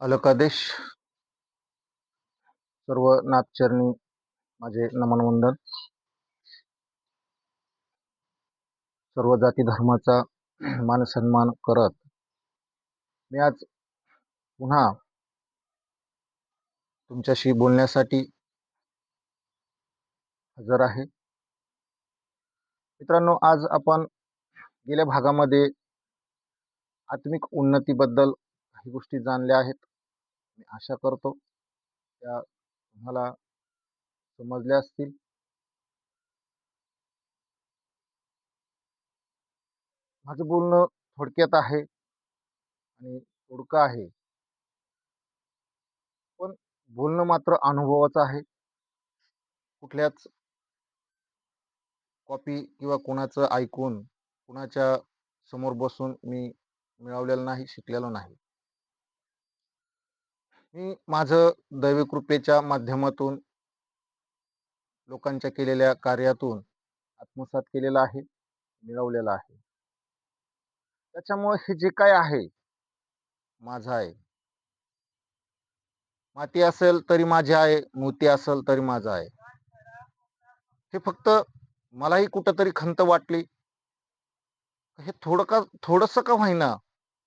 अलकादेश सर्व नागचरणी माझे नमनवंदन. सर्व जाती धर्माचा मान सन्मान करत मी आज पुन्हा तुमच्याशी बोलण्यासाठी हजर आहे. मित्रांनो आज आपण गेल्या भागामध्ये आत्मिक उन्नतीबद्दल काही गोष्टी जाणल्या आहेत. मी आशा करतो त्या तुम्हाला समजल्या असतील. माझं बोलणं थोडक्यात आहे आणि तोडकं आहे. पण बोलणं मात्र अनुभवाचं आहे. कुठल्याच कॉपी किंवा कोणाचं ऐकून कुणाच्या समोर बसून मी मिळवलेलं नाही शिकलेलो नाही. मी माझं दैवकृपेच्या माध्यमातून लोकांच्या केलेल्या कार्यातून आत्मसात केलेला आहे मिळवलेला आहे. त्याच्यामुळे हे जे काय आहे माझं आहे. माती असेल तरी माझे आहे मोती असेल तरी माझं आहे. हे फक्त मलाही कुठंतरी खंत वाटली. हे थोडं का थोडस का होईना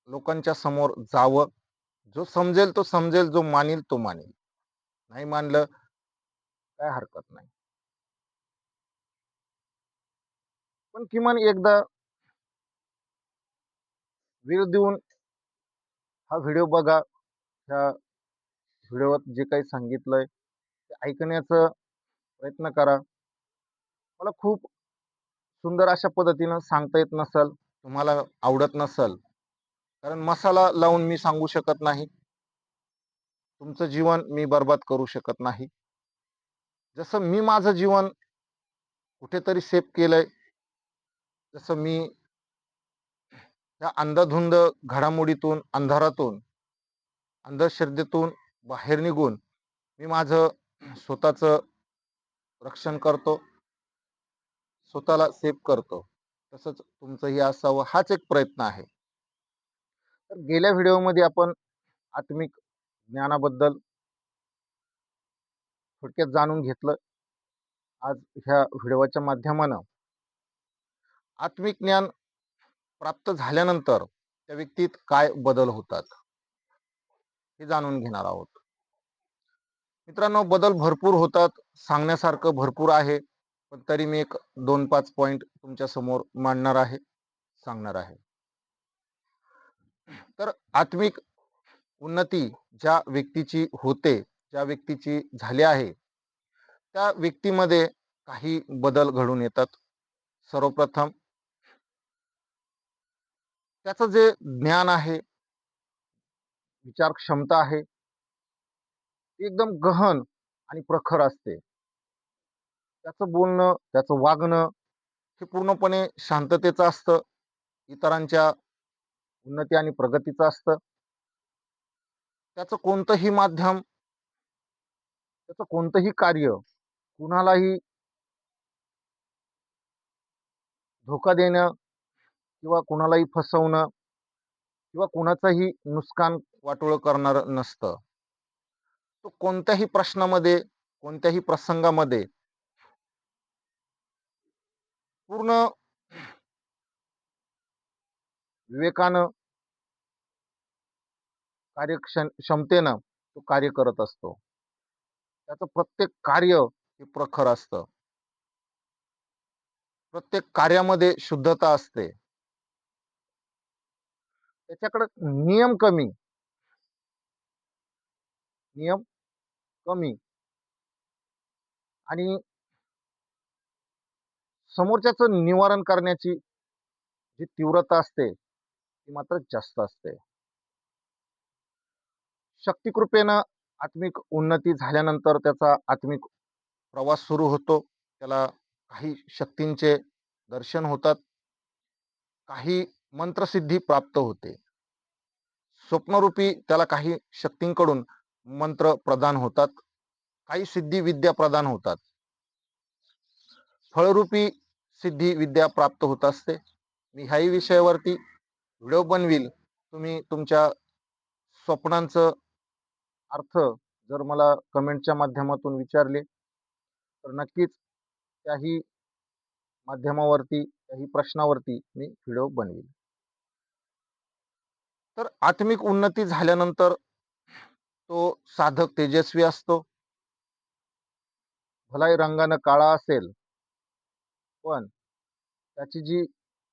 लोकांच्या समोर जावं जो समजेल तो समजेल जो मानेल तो मानेल. नाही मानलं काय हरकत नाही. पण किमान एकदा वेळ देऊन हा व्हिडिओ बघा. ह्या व्हिडिओत जे काही सांगितलंय ते ऐकण्याचा प्रयत्न करा. मला खूप सुंदर अशा पद्धतीनं सांगता येत नसल तुम्हाला आवडत नसल कारण मसाला लावून मी सांगू शकत नाही. तुमचं जीवन मी बर्बाद करू शकत नाही. जसं मी माझं जीवन कुठेतरी सेफ केलंय जसं मी त्या अंधधुंद घडामोडीतून अंधारातून अंधश्रद्धेतून बाहेर निघून मी माझं स्वतःचं रक्षण करतो. स्वतःला सेफ करतो. तसंच तुमचंही असावं हाच एक प्रयत्न आहे. तर गेल्या व्हिडिओमध्ये आपण आत्मिक ज्ञानाबद्दल थोडक्यात जाणून घेतलं. आज ह्या व्हिडिओच्या माध्यमानं आत्मिक ज्ञान प्राप्त झाल्यानंतर त्या व्यक्तीत काय बदल होतात हे जाणून घेणार आहोत. मित्रांनो बदल भरपूर होतात सांगण्यासारखं भरपूर आहे पण तरी मी एक दोन पाच पॉइंट तुमच्यासमोर मांडणार आहे सांगणार आहे. तर आत्मिक उन्नती ज्या व्यक्तीची होते ज्या व्यक्तीची झाली आहे त्या व्यक्तीमध्ये काही बदल घडून येतात. सर्वप्रथम त्याचं जे ज्ञान आहे विचार क्षमता आहे एकदम गहन आणि प्रखर असते. त्याचं बोलणं त्याचं वागणं हे पूर्णपणे शांततेचं असतं. इतरांच्या उन्नती आणि प्रगतीचं असतं. त्याचं कोणतंही माध्यम त्याचं कोणतंही कार्य कुणालाही धोका देणं किंवा कुणालाही फसवणं किंवा कुणाचंही नुकसान वाटोळ करणार नसतं. तो कोणत्याही प्रश्नामध्ये कोणत्याही प्रसंगामध्ये पूर्ण विवेकानं कार्यक्षम क्षमतेनं तो कार्य करत असतो. त्याचं प्रत्येक कार्य हे प्रखर असतं. प्रत्येक कार्यामध्ये शुद्धता असते. त्याच्याकडे नियम कमी. नियम कमी. आणि समोरच्याचं निवारण करण्याची जी तीव्रता असते ती मात्र जास्त असते. शक्तिकृपेनं आत्मिक उन्नती झाल्यानंतर त्याचा आत्मिक प्रवास सुरू होतो. त्याला काही शक्तींचे दर्शन होतात. काही मंत्रसिद्धी प्राप्त होते. स्वप्नरूपी त्याला काही शक्तींकडून मंत्र प्रदान होतात. काही सिद्धी विद्या प्रदान होतात. फळरूपी सिद्धी विद्या प्राप्त होत असते. मी ह्याही विषयावरती व्हिडिओ बनवील तुम्ही तुमच्या स्वप्नांचं अर्थ जर मला कमेंटच्या माध्यमातून विचारले तर नक्कीच त्याही माध्यमावरती त्याही प्रश्नावरती मी व्हिडिओ बनवील. तर आत्मिक उन्नती झाल्यानंतर तो साधक तेजस्वी असतो. भलाई रंगानं काळा असेल पण त्याची जी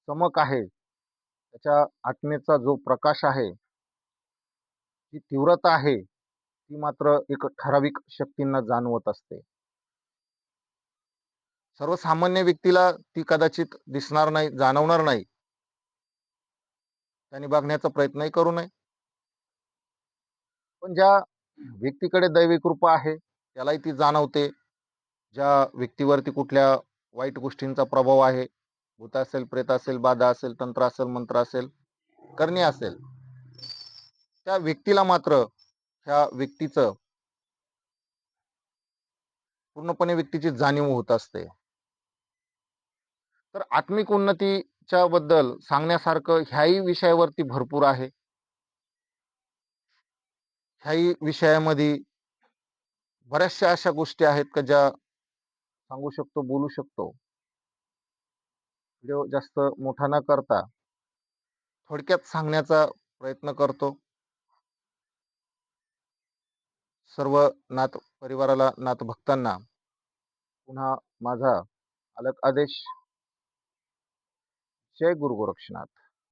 चमक आहे त्याच्या आत्मेचा जो प्रकाश आहे जी तीव्रता आहे ती मात्र एक ठराविक शक्तींना जाणवत असते. सर्वसामान्य व्यक्तीला ती कदाचित दिसणार नाही जाणवणार नाही. त्यांनी बघण्याचा प्रयत्नही करू नये. पण ज्या व्यक्तीकडे दैवी कृपा आहे त्यालाही ती जाणवते. ज्या व्यक्तीवरती कुठल्या वाईट गोष्टींचा प्रभाव आहे भूत असेल प्रेत असेल बाधा असेल तंत्र असेल मंत्र असेल करणी असेल. त्या व्यक्तीला मात्र ह्या व्यक्तीचं पूर्णपणे व्यक्तीची जाणीव होत असते. तर आत्मिक उन्नतीच्या बद्दल सांगण्यासारखं ह्याही विषयावरती भरपूर आहे. ह्याही विषयामध्ये बऱ्याचशा अशा गोष्टी आहेत का ज्या सांगू शकतो बोलू शकतो. व्हिडिओ जास्त मोठा न करता थोडक्यात सांगण्याचा प्रयत्न करतो. सर्व नाथ परिवाराला नाथ भक्तांना पुन्हा माझा अलग आदेश. जय गुरु गोरक्षनाथ.